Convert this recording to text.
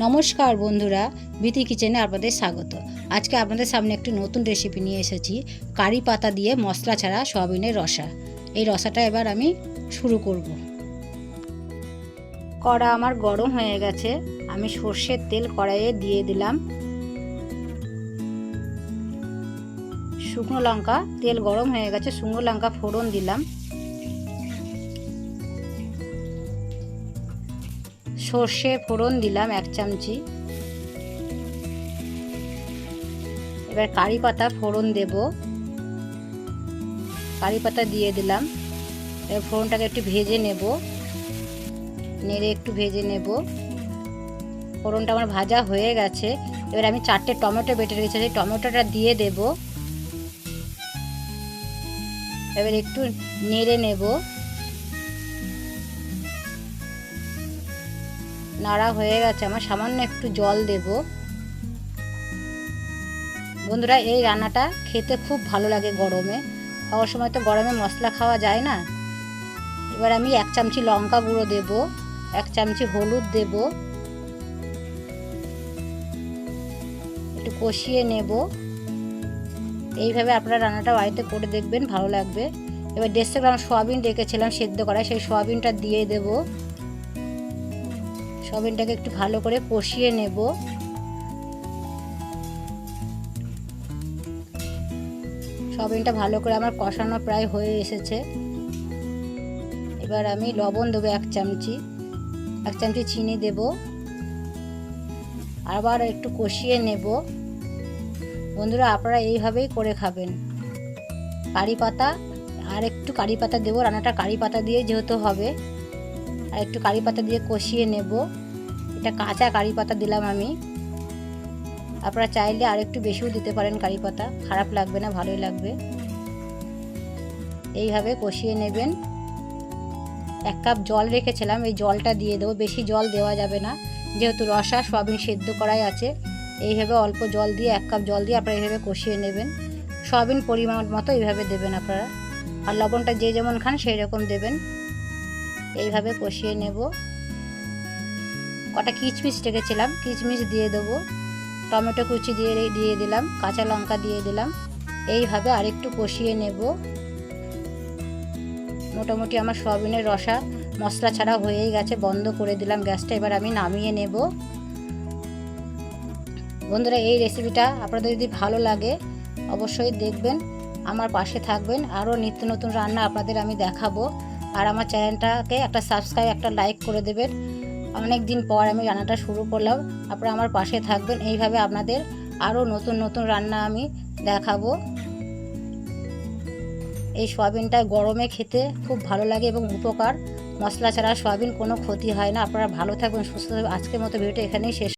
নমস্কার বন্ধুরা, বিথি কিচেনে আপনাদের স্বাগত। আজকে আপনাদের সামনে একটি নতুন রেসিপি নিয়ে এসেছি, কারি পাতা দিয়ে মশলা ছাড়া সয়াবিনের রসা। এই রসাটা এবার আমি শুরু করব। কড়া আমার গরম হয়ে গেছে, আমি সর্ষের তেল কড়াইয়ে দিয়ে দিলাম। শুকনো লঙ্কা, তেল গরম হয়ে গেছে, শুকনো লঙ্কা ফোড়ন দিলাম। সর্ষে ফোড়ন দিলাম এক চামচি। এবার কারি পাতা ফোড়ন দেব। কারি পাতা দিয়ে দিলাম। এবার ফোড়নটাকে একটু ভেজে নেব। নেড়ে একটু ভেজে নেব। ফোড়নটা আমার ভাজা হয়ে গেছে। এবার আমি চারটে টমেটো বেটে রেখেছি। সেই টমেটোটা দিয়ে দেব। এবার একটু নেড়ে নেব। নাড়া হয়ে গেছে। আমার সামান্য একটু জল দেব। বন্ধুরা, এই রান্নাটা খেতে খুব ভালো লাগে গরমে। খাওয়ার সময় তো গরমে মশলা খাওয়া যায় না। এবার আমি এক চামচি লঙ্কা গুঁড়ো দেব, এক চামচি হলুদ দেব। একটু কষিয়ে নেব। এইভাবে আপনারা রান্নাটা বাড়িতে করে দেখবেন, ভালো লাগবে। এবার দেড়শো গ্রাম সোয়াবিন রেখেছিলাম সেদ্ধ করা, সেই সোয়াবিনটা দিয়ে দেবো। সয়াবিনটাকে একটু ভালো করে কষিয়ে নেব। সয়াবিনটা ভালো করে আমার কষানো প্রায় হয়ে এসেছে। এবার আমি লবণ দেবো এক চামচি এক চামচি চিনি দেব। আবার একটু কষিয়ে নেব। বন্ধুরা, আপনারা এইভাবেই করে খাবেন। কারি পাতা, আর একটু কারি পাতা দেবো। রান্নাটা কারি পাতা দিয়ে যেহেতু হবে, আর একটু কারি পাতা দিয়ে কষিয়ে নেব। এটা কাঁচা কারি পাতা দিলাম আমি। আপনারা চাইলে আর একটু বেশিও দিতে পারেন কারি পাতা। খারাপ লাগবে না, ভালোই লাগবে। এইভাবে কষিয়ে নেবেন। এক কাপ জল রেখেছিলাম, এই জলটা দিয়ে দেবো। বেশি জল দেওয়া যাবে না। যেহেতু রসা, সয়াবিন সেদ্ধ করাই আছে, এইভাবে অল্প জল দিয়ে, এক কাপ জল দিয়ে আপনারা এইভাবে কষিয়ে নেবেন। সয়াবিন পরিমাণ মতো এইভাবে দেবেন আপনারা। আর লবণটা যে যেমন খান, সেই রকম দেবেন। এইভাবে কষিয়ে নেব। কটা কিচমিচ রেখেছিলাম, কিচমিচ দিয়ে দেবো, টমেটো কুচি দিয়ে দিয়ে দিলাম, কাঁচা লঙ্কা দিয়ে দিলাম, এইভাবে আরেকটু কষিয়ে নেব। মোটামুটি আমার সয়াবিনের রসা মশলা ছাড়া হয়েই গেছে, বন্ধ করে দিলাম গ্যাসটা, এবার আমি নামিয়ে নেব। বন্ধুরা, এই রেসিপিটা আপনাদের যদি ভালো লাগে, অবশ্যই দেখবেন, আমার পাশে থাকবেন, আরও নিত্য নতুন রান্না আপনাদের আমি দেখাবো। আর আমার চ্যানেলটাকে একটা সাবস্ক্রাইব, একটা লাইক করে দেবেন। অনেক দিন পর আমি রান্নাটা শুরু করলাম। আপনারা আমার পাশে থাকবেন। এইভাবে আপনাদের আরও নতুন নতুন রান্না আমি দেখাবো। এই সয়াবিনটা গরমে খেতে খুব ভালো লাগে এবং উপকার। মশলা ছাড়া সয়াবিন কোনো ক্ষতি হয় না। আপনারা ভালো থাকবেন, সুস্থ আজকের মতো ভিডিওটা এখানেই শেষ।